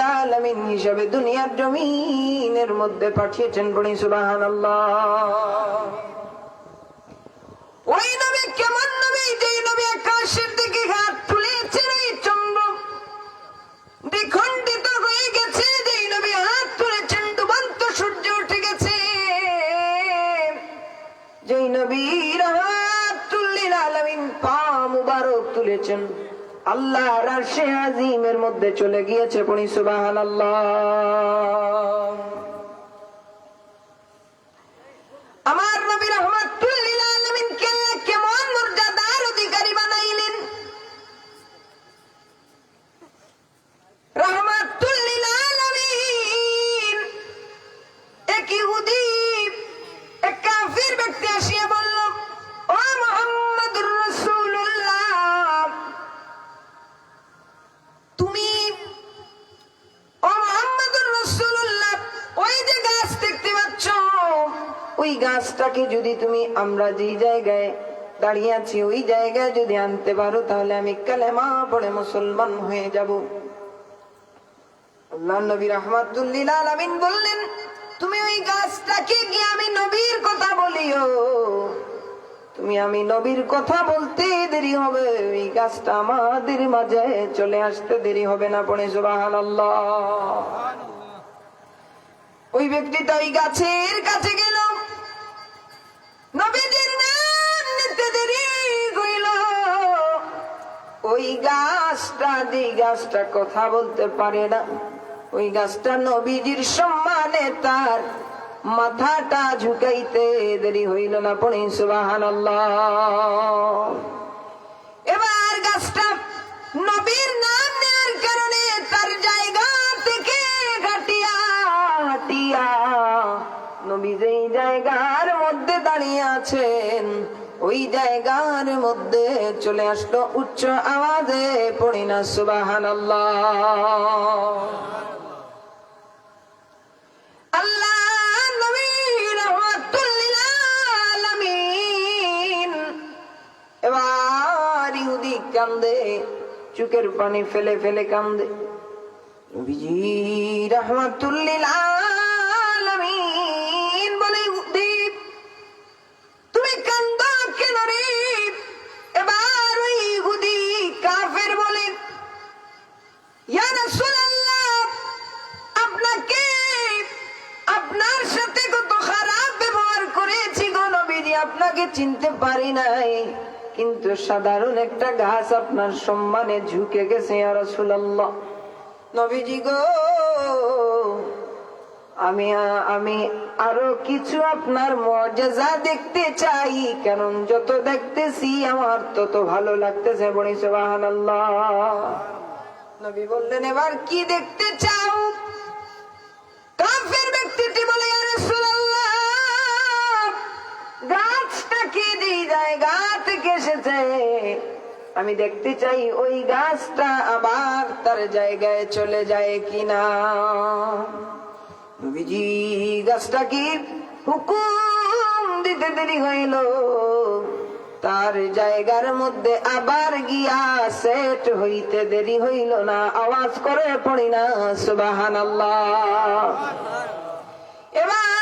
আলামিন হিসাবে দুনিয়ার জমিনের মধ্যে পাঠিয়েছেন বলি, সুবহানাল্লাহ। ওই নবী, কেমন নবী? যে নবী আকাশের দিকে হাত তুলেছেন ওই চন্দ্র। দ্বিখণ্ডিত হয়ে গেছে যে নবী হাত তুলেছেন, ডুবন্ত সূর্য উঠে গেছে। যেই নবীর হাত তুল্লিল আলামিন পা মুবারক তুলেছেন। আল্লাহ রাশে আজিমের মধ্যে চলে গিয়েছে পড়ি আমার নবী রহমাতুল্লিল কেমন মর্যাদার অধিকারী বানাইলেন? রহমাতুল্লিল এক ইহুদি ওই গাছটাকে যদি তুমি আমরা যেই জায়গায় দাঁড়িয়ে আছি ওই জায়গায় যদি আনতে পারো তাহলে আমি কালেমা পড়ে মুসলমান হয়ে যাব। আল্লাহ নবী রহমাতুল্লিল আলামিন বললেন তুমি ওই গাছটাকে গিয়ে আমি নবীর কথা বলিও। তুমি আমি নবীর কথা বলতে দেরি হবে ওই গাছটা আমাদের মাঝে চলে আসতে দেরি হবে না পড়ে সুবাহান ওই ব্যক্তিটা ওই গাছের কাছে গেল। নবীজির নাম নিতে দেরি হইল। ওই গাছটা যে গাছটা কথা বলতে পারে না, ওই গাছটা নবীজির সম্মানে তার মাথাটা ঝুঁকাইতে দেরি হইল না পড়ে সুবাহান এবার ওই জায়গার মধ্যে চলে আসলো উচ্চ আওয়াজে, পড়ি না সুবাহান কান্দে চুকের পানি ফেলে ফেলে কান্দে। রহমাতুল্লিল চিনতে পারি নাই। কিন্তু সাধারণ একটা ঘাস আপনার সম্মানে ঝুঁকে গেছে নবীজি গো, আমি আমি আরও কিছু আপনার মর্যাদা দেখতে চাই, কারণ যত দেখতেছি আমার তত ভালো লাগতেছে বলি, সুবহানাল্লাহ। নবী বললেন, এবার কি দেখতে চাও? এসেছে আমি দেখতে চাই ওই গাছটা আবার তার জায়গায় চলে যায় কিনা। নবীজি গাছটা কি হুকুম দিতে দেরি হইল। তার জায়গার মধ্যে আবার গিয়া সেট হইতে দেরি হইল না। আওয়াজ করে পড়ি না সুবাহান আল্লাহ এবার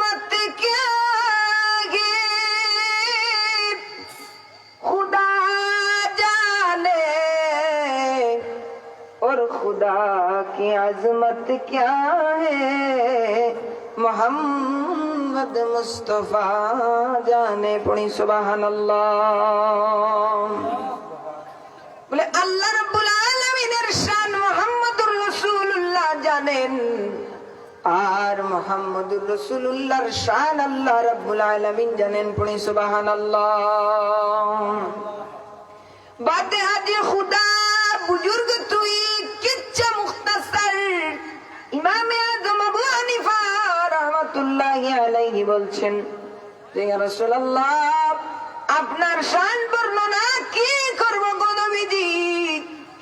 की अजमत क्या है मोहम्मद मुस्तफा जाने पुणी सुबहान বলে আল্লাহ রাব্বুল আলামিনের শান মুহাম্মদুর রাসূলুল্লাহ জানেন আর মুহাম্মদুর রাসূলুল্লাহর শান আল্লাহ রাব্বুল আলামিন জানেন পড়ি সুবহানাল্লাহ বাতে আজ খুদা বলছেন, যে আপনার শান বর্ণনা কি করব গো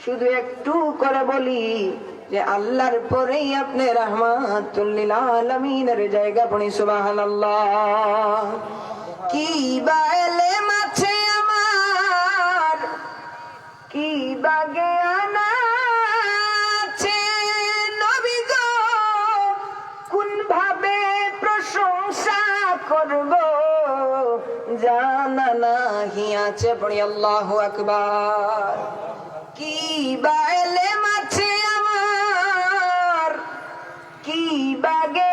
শুধু একটু করে বলি যে আল্লাহর পরেই আপনি রহমাতুল্লিল জায়গা পড়ি আল্লাহ কি বালে মাছে আমার? কি বাগে করব? জানা নাহি আছে পড়ি আল্লাহু আকবার। কি বাইলে মাছে আমার? কি বাগে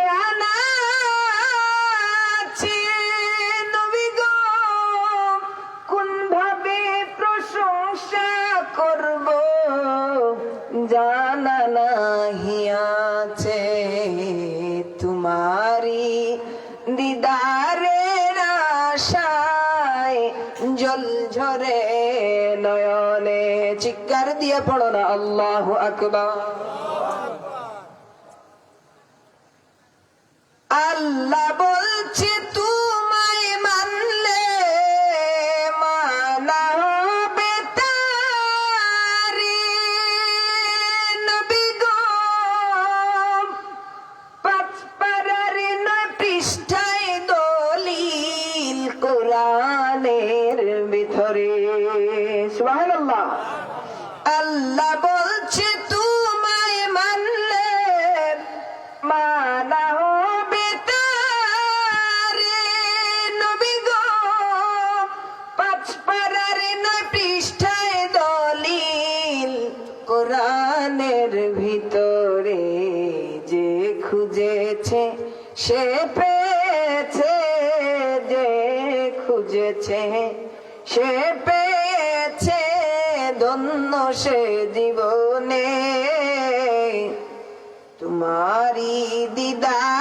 দিয়ে পড়ো না আল্লাহ আকবার। আল্লাহ বলছে vida.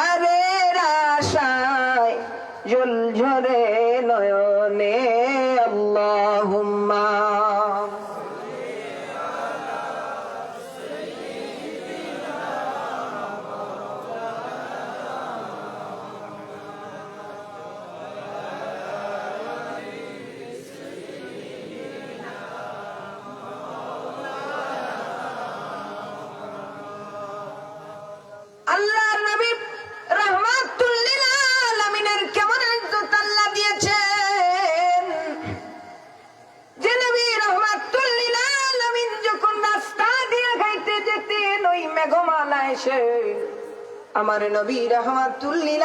আমার নবী রহমাতুল্লিল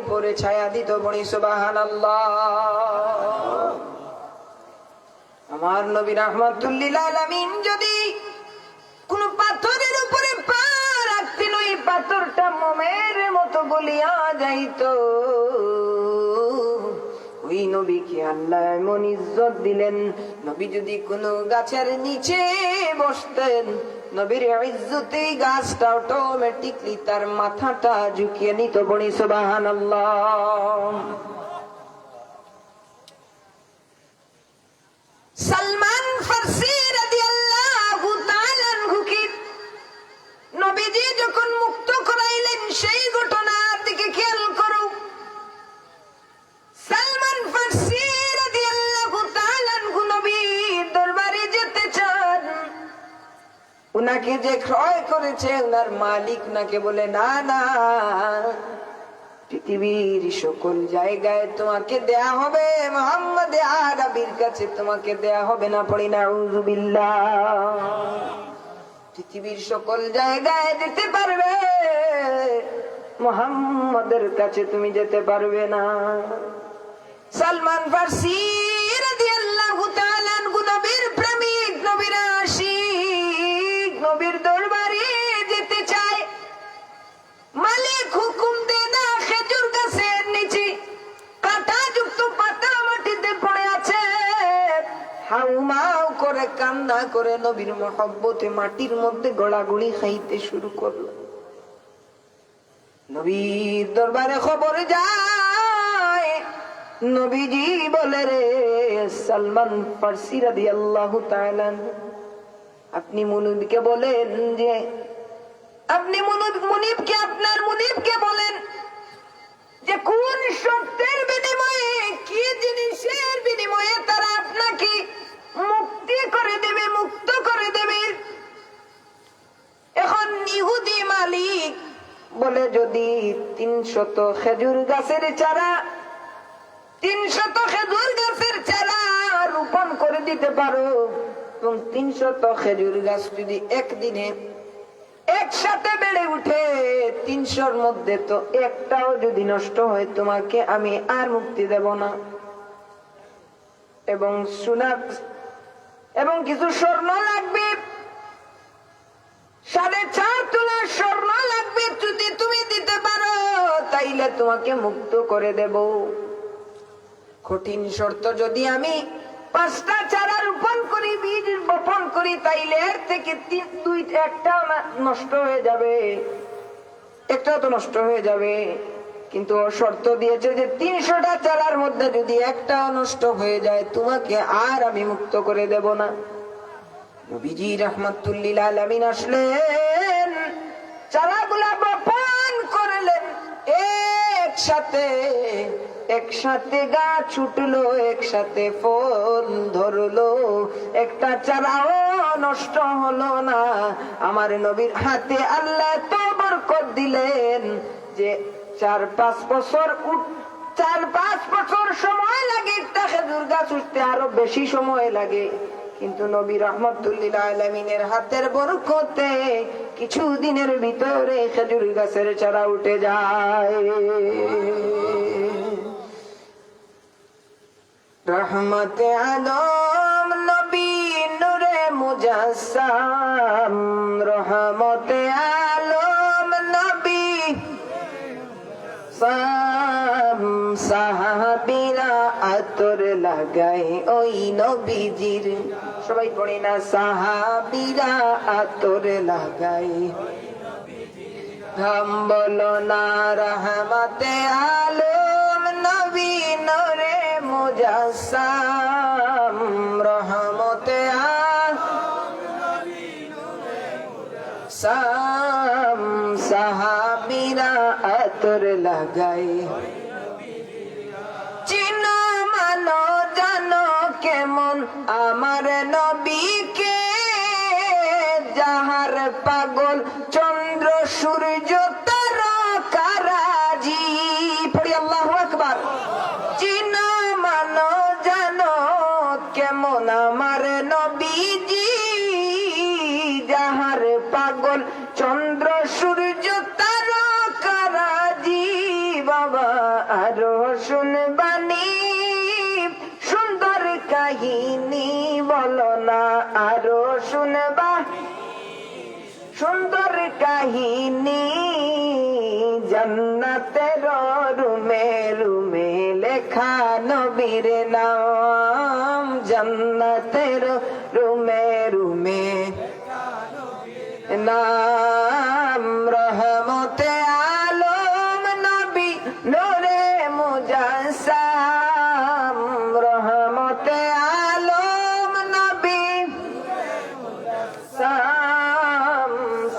উপরে ছায়া দিত বনি, সুবহানাল্লাহ। আমার নবী রহমাতুল্লিল আলামিন যদি কোন পাথরের উপরে পা রাখতেন, ওই পাথরটা মোমের মতো বলিয়া যাইত। ওই নবীকে আল্লাহ এমন ইজ্জত দিলেন, নবী যদি কোনো গাছের নিচে বসতেন, নবীর ইজ্জতে গাছটা অটোমেটিকলি তার মাথাটা ঝুঁকিয়ে নিত বনি সুবাহান সালমান উনাকে যে ক্রয় করেছে উনার মালিক উনাকে বলে, না না, পৃথিবীর সকল জায়গায় তোমাকে দেয়া হবে, মোহাম্মদ আরবির কাছে তোমাকে দেয়া হবে না পড়ি না পৃথিবীর সকল জায়গায় যেতে পারবে, মোহাম্মদের কাছে তুমি যেতে পারবে না। সালমান ফার্সি করে কান্না করে নবীর মহব্বতে মাটির মধ্যে গড়াগড়ি খাইতে শুরু করল। নবীর দরবারে খবর যায়, নবীজি বলে রে, সালমান ফার্সি রাদি আল্লাহ আপনি মুনিবকে বলেন যে, আপনি মুনিব, মুনিবকে, আপনার মুনিবকে বলেন যে, কোন সত্যের বিনিময়ে, কি জিনিসের বিনিময়ে তারা আপনাকে মুক্তি করে দেবে, মুক্ত করে দেবে। এখন ইহুদি মালিক বলে, যদি তিনশত খেজুর গাছের চারা, তিনশত খেজুর গাছের চারা রোপণ করে দিতে পারো, এবং তিনশত খেজুর গাছ যদি একদিনে একসাথে বেড়ে উঠে, তিনশোর মধ্যে তো একটাও যদি নষ্ট হয়, তোমাকে আমি আর মুক্তি দেব না। এবং সোনা এবং কিছু স্বর্ণ লাগবে। সাড়ে চার তোলা স্বর্ণ লাগবে যদি তুমি দিতে পারো, তাইলে তোমাকে মুক্ত করে দেব। কঠিন শর্ত, যদি আমি পাঁচটা চারা রোপণ করি, বীজ বপন করি, তাইলে এর থেকে তিন, দুই, একটা নষ্ট হয়ে যাবে। একটাও তো নষ্ট হয়ে যাবে। কিন্তু শর্ত দিয়েছে যে তিনশোটা চারার মধ্যে যদি একটা নষ্ট হয়ে যায়, তোমাকে আর আমি মুক্ত করে দেব না। নবীজি রহমতুল্লিল আলমিন আসলেন, চারাগুলা বপন করলেন। একসাথে একসাথে গাছ ছুটলো একসাথে ফল ধরলো। একটা চারাও নষ্ট হলো না। আমার নবীর হাতে আল্লাহ তো বরকত দিলেন যে চার পাঁচ বছর চার পাঁচ বছর সময় লাগে একটা খেজুর গাছ আরও বেশি সময় লাগে। কিন্তু নবী রহমতুল্লিল আলমিনের হাতের বরকতে কিছু দিনের ভিতরে খেজুর গাছের চারা উঠে যায়। রহমতে আলম নবী নুরে মুজাসাম আতর লাগাই ওই নবীজির। সবাই পড়ে না সাহাবিরা, আতর লাগাই। ঘাম বলো না রহমতে আলম, নবী নরে মুজাসাম রহমতে সাম। সাহাবিরা আতর লাগাই। মানো জানো কেমন আমার নবীকে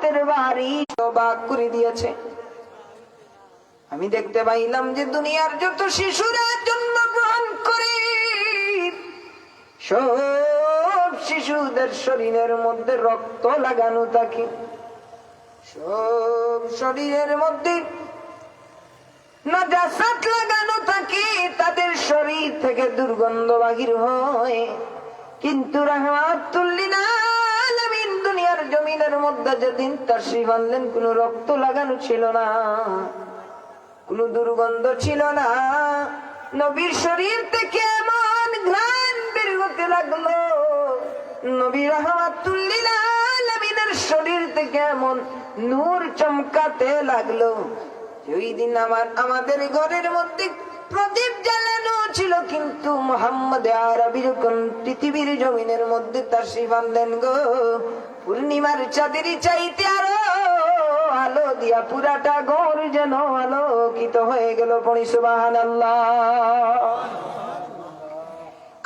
হাতের বাড়ি অবাক করে দিয়েছে। আমি দেখতে পাইলাম যে দুনিয়ার যত শিশুরা জন্মগ্রহণ করে, সব শিশুদের শরীরের মধ্যে রক্ত লাগানো থাকে। সব শরীরের মধ্যে লাগানো থাকে, তাদের শরীর থেকে দুর্গন্ধ বাহির হয়। কিন্তু রহমাতুল্লিল আলামিন দুনিয়ার মধ্যে যেদিন তার আনলেন কোন রক্ত লাগানো ছিল না, কোন দুর্গন্ধ ছিল না। নবীর শরীর থেকে এমন ঘ্রাণ বের হতে লাগল। নবী রহমাতুল্লিল আলামিনের শরীর থেকে এমন নূর চমকাতে লাগল। ওই দিন আমার, আমাদের ঘরের মধ্যে প্রদীপ জ্বালানো ছিল, কিন্তু মোহাম্মদ আরবি যখন পৃথিবীর জমিনের মধ্যে তার শিবানলেন গো। পূর্ণিমার চাঁদের চাইতে আরও আলো দিয়া পুরাটা ঘর যেন আলোকিত হয়ে গেল পড়ি সুবাহান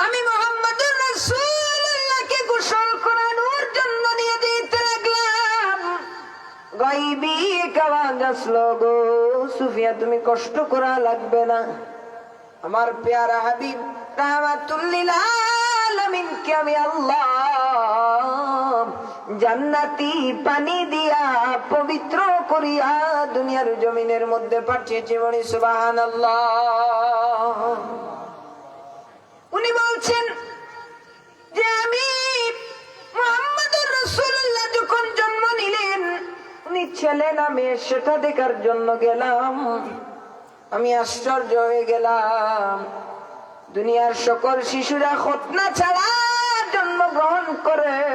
আমি মোহাম্মদ রসুল্লাহকে গোসল করানোর জন্য নিয়ে লাগলাম গাইবি কাওয়াজ আসলো গো সুফিয়া, তুমি কষ্ট করা লাগবে না। আমার পেয়ারা হাবিব রাহমাতুল্লিল আলামিনকে আমি আল্লাহ জান্নাতি পানি দিয়া পবিত্র করিয়া দুনিয়ার জমিনের মধ্যে পাঠিয়েছে বলি সুবহানাল্লাহ। উনি বলছেন যে আমি যখন জন্ম নিলেন, উনি ছেলে না মেয়ে, সেটা দেখার জন্য গেলাম। আমি আশ্চর্য হয়ে গেলাম। দুনিয়ার সকল শিশুরা খতনা ছাড়া জন্মগ্রহণ করে।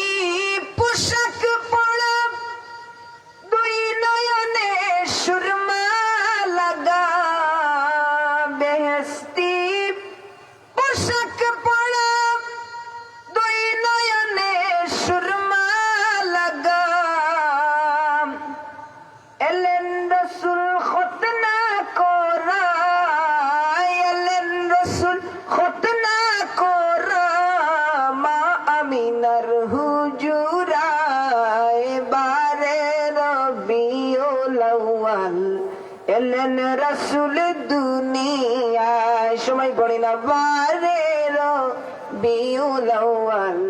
এলেন রসুল দুনিয়ায় সময় পড়ি না বারে রবিউল আউয়াল,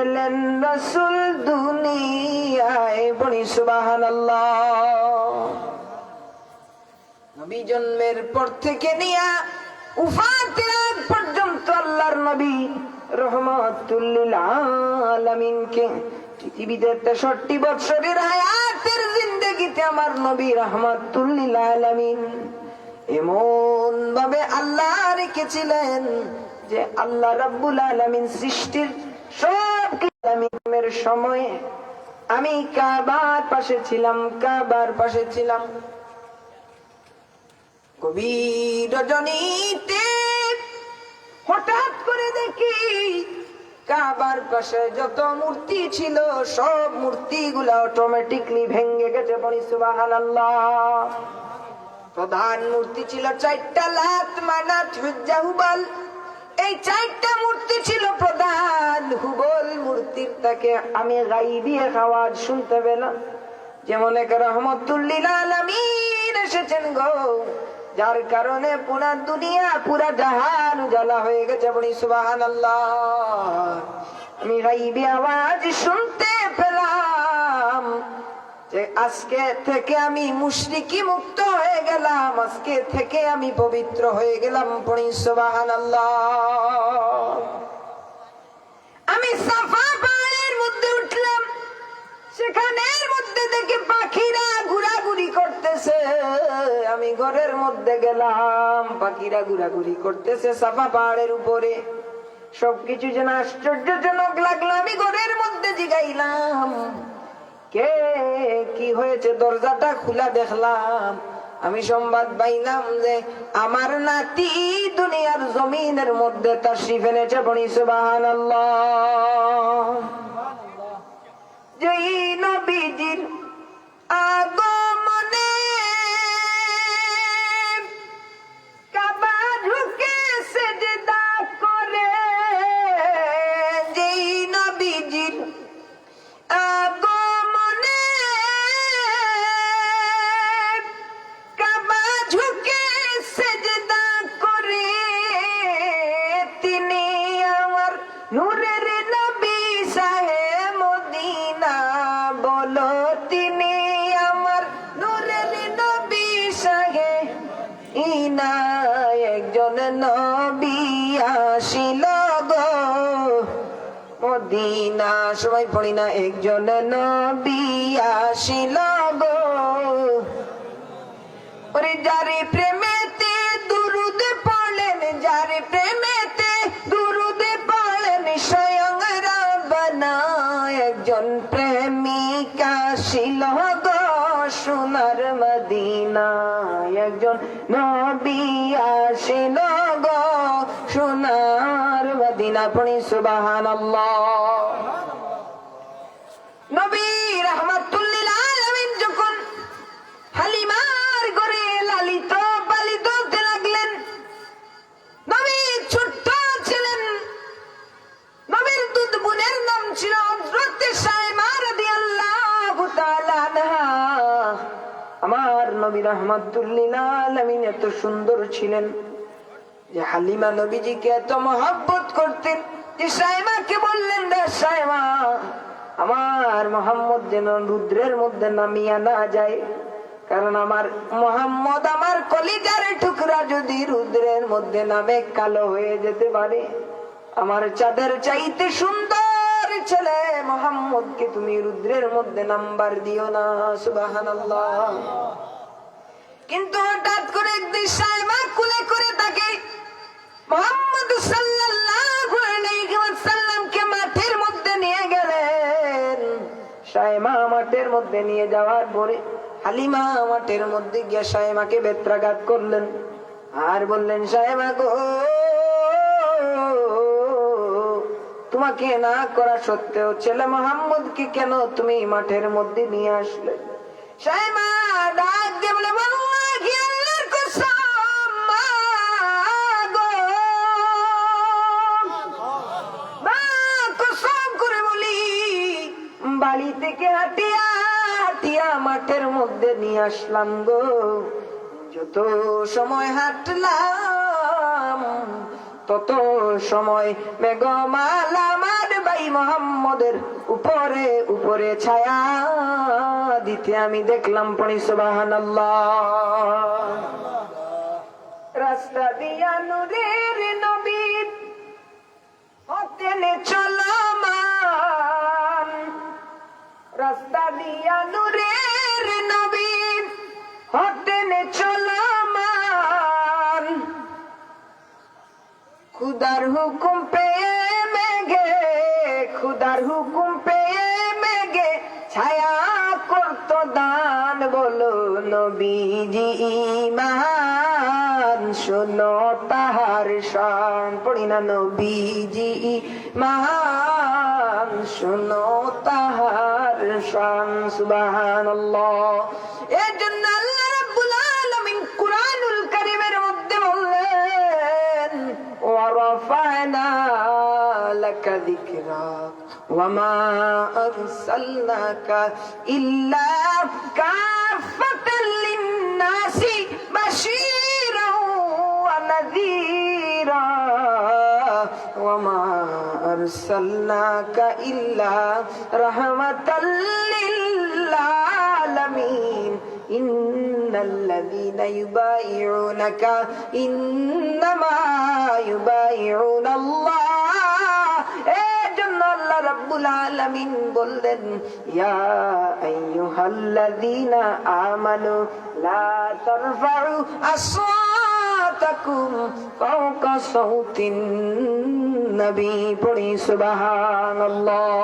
এলেন রসুল দুনিয়ায় পড়ি সুবহানাল্লাহ। নবী জন্মের পর থেকে নিয়া উফাতের পর্যন্ত আল্লাহর নবী রহমাতুল্লিল আলামিনকে পৃথিবীতে তেষট্টি বৎসরের হায়াতের জিন্দগিতে আমার নবী এমন ভাবে আল্লাহ রেখেছিলেন যে আল্লাহ আলামিন সৃষ্টির সব সময়ে আমি কাবার পাশে ছিলাম, কাবার পাশে ছিলাম। গভীর রজনীতে হঠাৎ করে দেখি কাবার পাশে যত মূর্তি ছিল, সব মূর্তি গুলা অটোমেটিকলি ভেঙ্গে গেছে প্রধান মূর্তি ছিল চারটা লাত, মানাত হুবল। এই চারটা মূর্তি ছিল প্রধান। হুবল মূর্তির তাকে আমি গাইবি দিয়ে আওয়াজ শুনতে পেলাম। যেমন এক রহমতুল্লিল আলামিন এসেছেন গো। যার কারণে পুরা দুনিয়া, পুরা জাহান উজালা হয়ে গেছে বলি সুবাহান আমি গাইবি আওয়াজ শুনতে পেলাম যে আজকে থেকে আমি মুশরিকি মুক্ত হয়ে গেলাম, আজকে থেকে আমি পবিত্র হয়ে গেলাম পড়ি সুবাহান আমি সাফা সেখানের মধ্যে থেকে পাখিরা ঘোরাঘুরি করতেছে। আমি ঘরের মধ্যে গেলাম, পাখিরা ঘোরাঘুরি করতেছে সাফা পাহাড়ের উপরে। সবকিছু যেন আশ্চর্যজনক লাগল, আমি ঘরের মধ্যে জিগাইলাম। কে, কি হয়েছে? দরজাটা খোলা দেখলাম। আমি সংবাদ পাইলাম যে আমার নাতি দুনিয়ার জমিনের মধ্যে তার শিফেনেছে বনি সুবাহান যেই নবীজির আগমনে প্রেমিকা ছিল গো সোনার মদিনা একজন নবী আসিল গো সোনার মদিনা পড়ি সুবাহান নবী নবী রহমাতুল্লিল আলামিন এত সুন্দর ছিলেন যে হালিমা নবীজিকে এত মহব্বত করতেন যে সাইমাকে বললেন সাইমা, আমার মোহাম্মদ যেন রুদ্রের মধ্যে নামিয়া না যায়। কারণ আমার মোহাম্মদ আমার কলিজার টুকরা যদি রুদ্রের মধ্যে নামে, কালো হয়ে যেতে পারে। আমার চাঁদের চাইতে সুন্দর ছেলে মোহাম্মদকে তুমি রুদ্রের মধ্যে নাম্বার দিও না, সুবাহানাল্লাহ। কিন্তু হঠাৎ করে একদিন সাইমা কুলে করে তাকে মোহাম্মদ মাঠের মধ্যে নিয়ে গেলেন। মাঠের মধ্যে নিয়ে যাওয়ার পরে হালিমা মাঠের মধ্যে গিয়ে সাইমাকে বেত্রাঘাত করলেন। আর বললেন, সাইমা গো, তোমাকে না করা সত্ত্বেও ছেলে মোহাম্মদকে কেন তুমি মাঠের মধ্যে নিয়ে আসলে? সাইমা ডাক দিয়ে বলে থেকে হাটিয়া হাটিয়া মাঠের মধ্যে নিয়ে আসলাম গো। যত সময় হাঁটলাম, তত সময় মেঘমাল মোহাম্মদের উপরে উপরে ছায়া দিতে আমি দেখলাম পড়ি সুবাহান রাস্তা দিয়া নুরের নবী হতেনে চলমান রাস্তা দিয়া নুরের নবী। হতেনে চলমান। খুদার হুকুম পেয়ে মেঘে, খুদার হুকুম পেয়ে মেঘে ছায়া করত দান বলো নবীজি ইমান শোনো তাহার শান, পড়ি না নবীজি তাহার শান সুবহানাল্লাহ। এর জন্য আল্লাহ রাব্বুল আলামিন কুরআনুল কারীমের মধ্যে বললেন, ওয়া রাফা'না লাকা যিকরাক ওয়া মা আরসালনাকা ইল্লা কাফাতাল লিন-নাসি বাশীরাও ওয়া وما أرسلناك إلا رحمة للعالمين إن الذين يبايعونك إنما يبايعون الله এই জন্য আল্লাহ রাব্বুল আলামিন বললেন ইয়া আইয়ুহাল্লাযীনা আমানু লা তারফাউ আসওয়াতাকুম ফাওকা সাউতিন নবী পড়ি সুবহানাল্লাহ।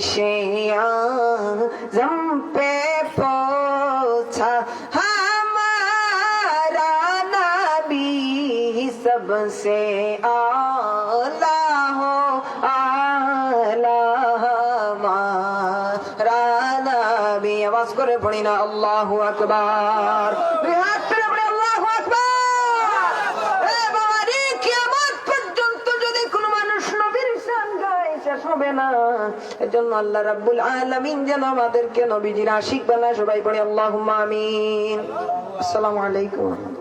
شیعہ زم پہ پوچھا ہمارا نبی سب سے آلہ ہو آلہ ہمارا نبی آواز کرے پڑی نا اللہ اکبر হবে না। এজন্য আল্লাহ রাব্বুল আলামিন যেন আমাদেরকে নবীজির আশিক বানায়। সবাই পড়ে আল্লাহুম্মা আমিন। আসসালামু আলাইকুম।